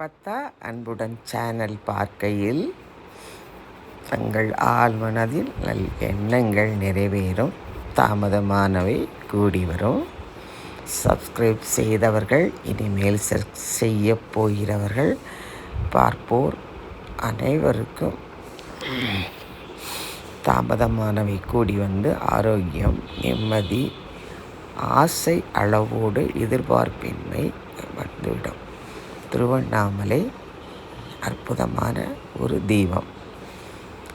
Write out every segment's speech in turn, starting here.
பத்தா அன்புடன் சேனல் பார்க்கையில் தங்கள் ஆழ்மனதில் நல் எண்ணங்கள் நிறைவேறும் தாமதமானவை கூடி வரும். சப்ஸ்கிரைப் செய்தவர்கள் இனிமேல் செய்ய போகிறவர்கள் பார்ப்போர் அனைவருக்கும் தாமதமானவை கூடி வந்து ஆரோக்கியம் நிம்மதி ஆசை அளவோடு எதிர்பார்ப்பின்மை வந்துவிடும். திருவண்ணாமலை அற்புதமான ஒரு தீபம்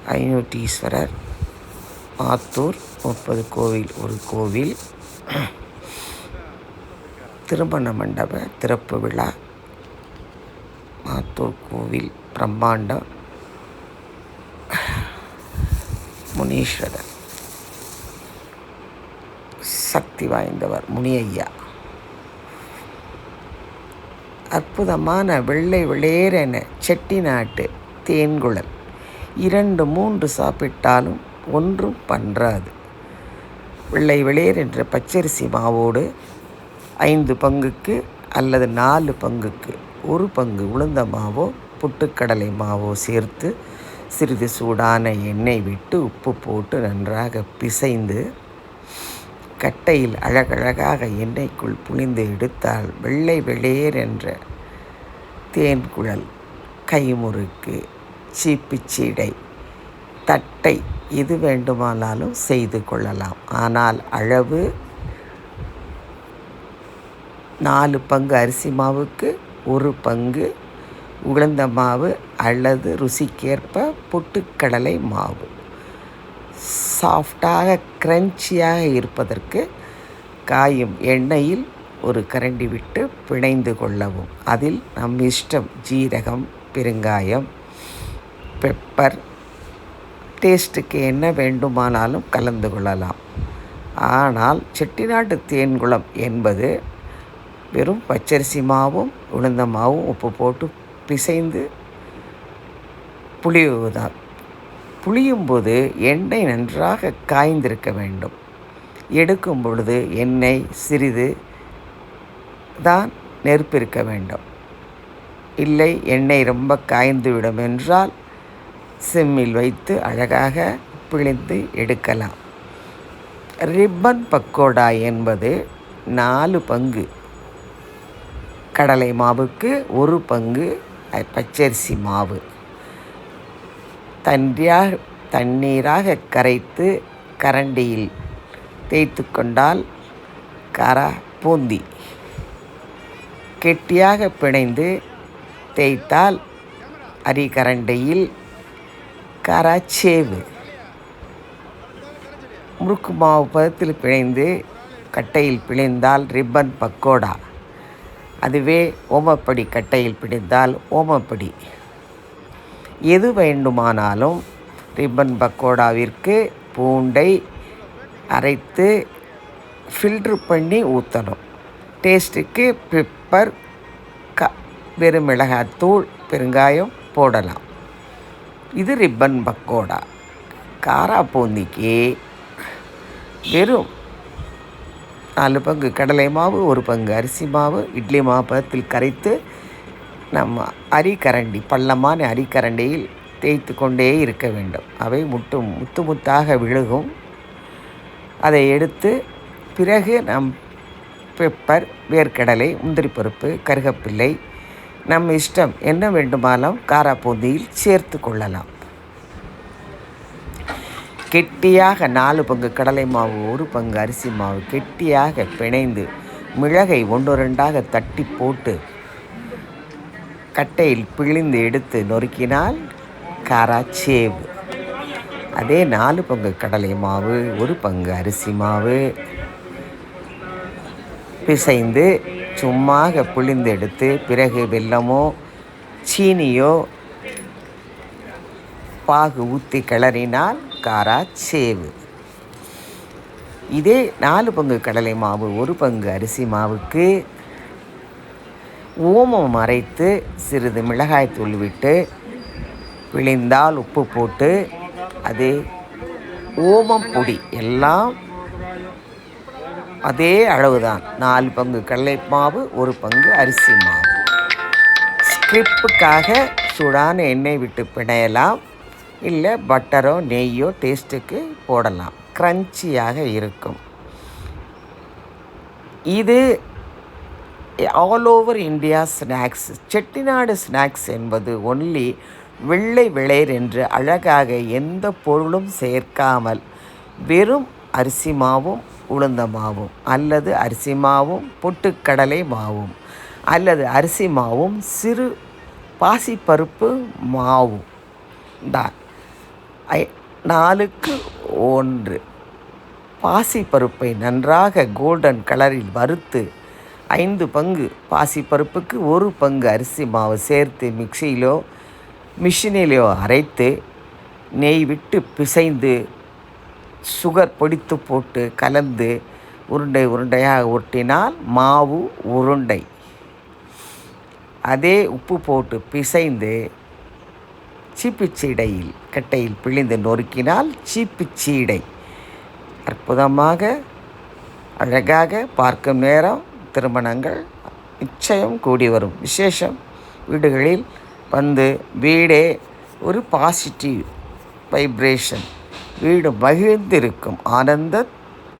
ஐநூற்றீஸ்வரர் ஆத்தூர் முப்பது கோவில் ஒரு கோவில். திருமண மண்டப திறப்பு விழா மாத்தூர் கோவில் பிரம்மாண்டம். முனீஸ்வரர் சக்தி வாய்ந்தவர் முனியையா அற்புதமான வெள்ளை வெளியேறென செட்டிநாட்டு தேன்குழல். இரண்டு மூன்று சாப்பிட்டாலும் ஒன்றும் பன்றாது. வெள்ளை வெளியேர் என்ற பச்சரிசி மாவோடு ஐந்து பங்குக்கு அல்லது நாலு பங்குக்கு ஒரு பங்கு உளுந்த மாவோ புட்டுக்கடலை மாவோ சேர்த்து சிறிது சூடான எண்ணெய் விட்டு உப்பு போட்டு நன்றாக பிசைந்து கட்டையில் அழகழகாக எண்ணெய்க்குள் புனிந்து எடுத்தால் வெள்ளை வெளியேர் என்ற தேன்குழல். கைமுறுக்கு சீப்பிச்சீடை தட்டை எது வேண்டுமானாலும் செய்து கொள்ளலாம். ஆனால் அளவு நாலு பங்கு அரிசி மாவுக்கு ஒரு பங்கு உளுந்த மாவு அல்லது ருசிக்கேற்ப பொட்டுக்கடலை மாவு. சாஃப்டாக க்ரன்ச்சியாக இருப்பதற்கு காயும் எண்ணெயில் ஒரு கரண்டி விட்டு பிணைந்து கொள்ளவும். அதில் நம் இஷ்டம் ஜீரகம் பெருங்காயம் பெப்பர் டேஸ்ட்டுக்கு என்ன வேண்டுமானாலும் கலந்து கொள்ளலாம். ஆனால் செட்டிநாட்டு தேன்குளம் என்பது வெறும் பச்சரிசி மாவும் உளுந்த மாவும் உப்பு போட்டு பிசைந்து புளியுவதுதான் புளியும் போது எண்ணெய் நன்றாக காய்ந்திருக்க வேண்டும். எடுக்கும் பொழுது எண்ணெய் சிறிது தான் நெருப்பிருக்க வேண்டும். இல்லை எண்ணெய் ரொம்ப காய்ந்துவிடும் என்றால் சிம்மில் வைத்து அழகாக பிழிந்து எடுக்கலாம். ரிப்பன் பக்கோடா என்பது நாலு பங்கு. கடலை மாவுக்கு ஒரு பங்கு பச்சரிசி மாவு. தன்றியாக தண்ணீராக கரைத்து கரண்டியில் தேய்த்து கொண்டால் கரா பூந்தி. கெட்டியாக பிணைந்து தேய்த்தால் அரிகரண்டையில் கராச்சேவு முறுக்கு மாவு பதத்தில் பிணைந்து கட்டையில் பிணைந்தால் ரிப்பன் பக்கோடா. அதுவே ஓமப்படி கட்டையில் பிடிந்தால் ஓமப்படி. எது வேண்டுமானாலும் ரிப்பன் பக்கோடாவிற்கு பூண்டை அரைத்து ஃபில்ட்ரு பண்ணி ஊற்றணும் டேஸ்ட்டுக்கு பெப்பர் க வெறும் பெருங்காயம் போடலாம். இது ரிப்பன் பக்கோடா காரா பூந்திக்கு வெறும் நாலு பங்கு கடலை மாவு ஒரு பங்கு அரிசி மாவு இட்லி மாவு பதத்தில் கரைத்து நம்ம அரிக்கரண்டி பள்ளமான அரிக்கரண்டியில் தேய்த்து கொண்டே இருக்க வேண்டும். அவை முட்டு முத்து முத்தாக விழுகும். அதை எடுத்து பிறகு நம் பெப்பர் வேர்க்கடலை முந்திரி பருப்பு கருகப்பிள்ளை நம் இஷ்டம் என்ன வேண்டுமானாலும் காராப்பூந்தியில் சேர்த்து கொள்ளலாம். கெட்டியாக நாலு பங்கு கடலை மாவு ஒரு பங்கு அரிசி மாவு கெட்டியாக பிணைந்து மிளகை ஒன்று ரெண்டாக தட்டி போட்டு கட்டையில் பிழிந்து எடுத்து நொறுக்கினால் காராச்சேவு. அதே நாலு பங்கு கடலை மாவு ஒரு பங்கு அரிசி மாவு. பிசைந்து சும்மாக புழிந்து எடுத்து பிறகு வெல்லமோ சீனியோ பாகு ஊற்றி கிளறினால் காரா சேவு இதே நாலு பங்கு கடலை மாவு ஒரு பங்கு அரிசி மாவுக்கு ஓமம் அரைத்து சிறிது மிளகாய் தூள் விட்டு விழிந்தால் உப்பு போட்டு அது ஓமம் பொடி எல்லாம் அதே அளவு தான் நாலு பங்கு கடலை மாவு ஒரு பங்கு அரிசி மாவு. ஸ்கிரிப்புக்காக சூடான எண்ணெய் விட்டு பிணையலாம். இல்லை பட்டரோ நெய்யோ டேஸ்ட்டுக்கு போடலாம். க்ரன்ச்சியாக இருக்கும். இது all over India snacks Chettinad snacks என்பது ஒன்லி வெள்ளை விளையர் என்று அழகாக எந்த பொருளும் சேர்க்காமல் வெறும் அரிசி மாவும் உளுந்த மாவும் அல்லது அரிசி மாவும் பொட்டுக்கடலை மாவும் அல்லது அரிசி மாவும் சிறு பாசிப்பருப்பு மாவும் தான் நாலுக்கு ஒன்று. பாசிப்பருப்பை நன்றாக கோல்டன் கலரில் வறுத்து ஐந்து பங்கு. பாசிப்பருப்புக்கு ஒரு பங்கு அரிசி மாவு சேர்த்து மிக்சியிலோ மிஷினிலோ அரைத்து நெய் விட்டு பிசைந்து சுகர் பொடித்து போட்டு கலந்து உருண்டை உருண்டையாக ஒட்டினால் மாவு உருண்டை. அதே உப்பு போட்டு பிசைந்து சீப்பிச்சீடையில் கட்டையில் பிழிந்து நொறுக்கினால் சீப்பிச்சீடை. அற்புதமாக அழகாக பார்க்கும் நேரம். திருமணங்கள் நிச்சயம் கூடி வரும். விசேஷம் வீடுகளில் வந்து வீடே ஒரு பாசிட்டிவ் வைப்ரேஷன் வீடு மகிழ்ந்திருக்கும். ஆனந்த